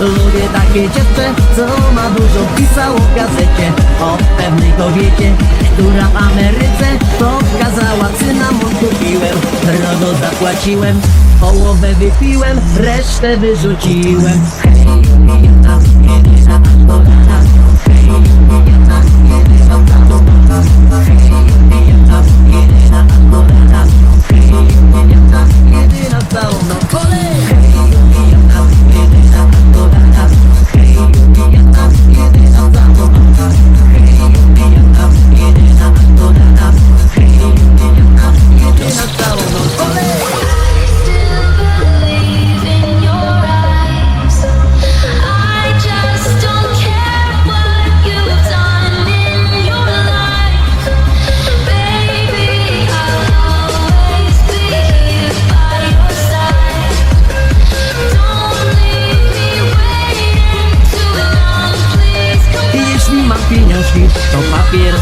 Lubię takie dziewczę, co ma dużo pisało w gazecie. O pewnej kobiecie, która w Ameryce Pokazała cynamon kupiłem, drogo zapłaciłem Połowę wypiłem, resztę wyrzuciłem. Hej,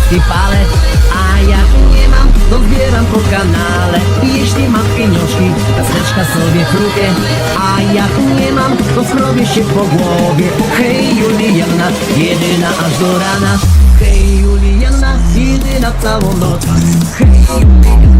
papierski palę A jak nie mam, to zbieram po kanale I Jeśli mam pieniążki, kaseczka sobie chrupię A jak nie mam, to skrobię się po głowie. Hej Juliana, jedyna aż do rana. Hej Juliana, jedyna całą noc. Hej